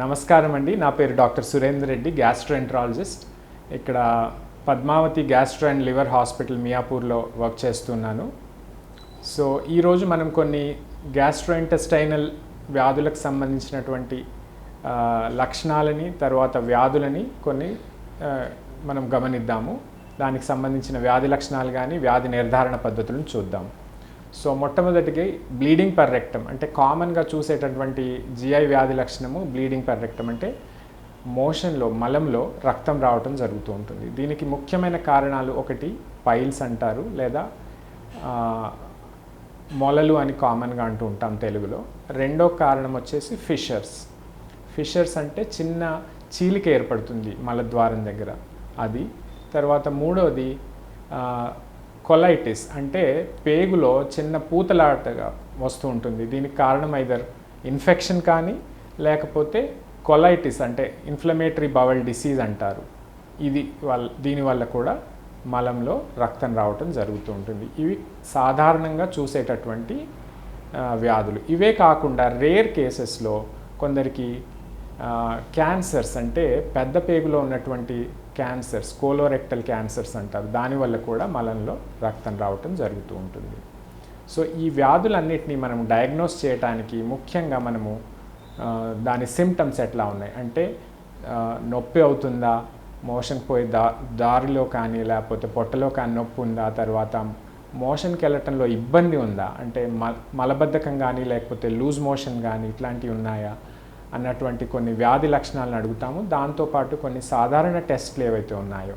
నమస్కారం అండి. నా పేరు డాక్టర్ సురేందర్ రెడ్డి గ్యాస్ట్రోఎంట్రాలజిస్ట్. ఇక్కడ Padmavathi gastro and liver hospital మియాపూర్లో work చేస్తున్నాను. సో ఈరోజు మనం కొన్ని గ్యాస్ట్రోఇంటెస్టైనల్ వ్యాధులకు సంబంధించినటువంటి లక్షణాలని తర్వాత వ్యాధులని కొన్ని మనం గమనిద్దాము. దానికి సంబంధించిన వ్యాధి లక్షణాలు కానీ వ్యాధి నిర్ధారణ పద్ధతులను చూద్దాం. సో మొట్టమొదటికి బ్లీడింగ్ పర్ రెక్టమ్ అంటే కామన్గా చూసేటటువంటి జిఐ వ్యాధి లక్షణము బ్లీడింగ్ పర్ రెక్టమ్ అంటే మోషన్లో మలంలో రక్తం రావటం జరుగుతూ ఉంటుంది. దీనికి ముఖ్యమైన కారణాలు ఒకటి పైల్స్ అంటారు లేదా మొలలు అని కామన్గా అంటూ ఉంటాం తెలుగులో. రెండో కారణం వచ్చేసి ఫిషర్స్ ఫిషర్స్ అంటే చిన్న చీలిక ఏర్పడుతుంది మలద్వారం దగ్గర. అది తర్వాత మూడోది కొలైటిస్ అంటే పేగులో చిన్న పూతలాటగా వస్తూ ఉంటుంది. దీనికి కారణం ఐదర్ ఇన్ఫెక్షన్ కానీ లేకపోతే కొలైటిస్ అంటే ఇన్ఫ్లమేటరీ బవల్ డిసీజ్ అంటారు. ఇది వల్ల దీనివల్ల కూడా మలంలో రక్తం రావటం జరుగుతూ ఉంటుంది. ఇవి సాధారణంగా చూసేటటువంటి వ్యాధులు. ఇవే కాకుండా రేర్ కేసెస్లో కొందరికి క్యాన్సర్స్ అంటే పెద్ద పేగులో ఉన్నటువంటి క్యాన్సర్స్ కోలోరెక్టల్ క్యాన్సర్స్ అంటారు. దానివల్ల కూడా మలంలో రక్తం రావటం జరుగుతూ ఉంటుంది. సో ఈ వ్యాధులన్నిటినీ మనం డయాగ్నోస్ చేయడానికి ముఖ్యంగా మనము దాని సిమ్టమ్స్ ఎట్లా ఉన్నాయి? అంటే నొప్పి అవుతుందా? మోషన్ పోయే దా దారిలో కానీ లేకపోతే పొట్టలో కానీ నొప్పి ఉందా? తర్వాత మోషన్కి వెళ్ళటంలో ఇబ్బంది ఉందా? అంటే మ మలబద్ధకం కానీ లేకపోతే లూజ్ మోషన్ కానీ ఇట్లాంటివి ఉన్నాయా? అన్నటువంటి కొన్ని వ్యాధి లక్షణాలను అడుగుతాము. దాంతోపాటు కొన్ని సాధారణ టెస్ట్లు ఏవైతే ఉన్నాయో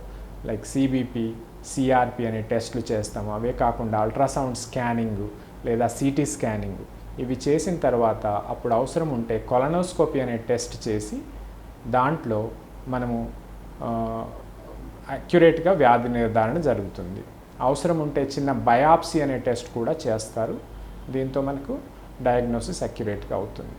లైక్ సిబిపి సిఆర్పి అనే టెస్ట్లు చేస్తాము. అవే కాకుండా అల్ట్రాసౌండ్ స్కానింగ్ లేదా సిటీ స్కానింగ్. ఇవి చేసిన తర్వాత అప్పుడు అవసరం ఉంటే కొలనోస్కోపీ అనే టెస్ట్ చేసి దాంట్లో మనము అక్యురేట్గా వ్యాధి నిర్ధారణ జరుగుతుంది. అవసరం ఉంటే చిన్న బయాప్సీ అనే టెస్ట్ కూడా చేస్తారు. దీంతో మనకు డయాగ్నోసిస్ అక్యురేట్గా అవుతుంది.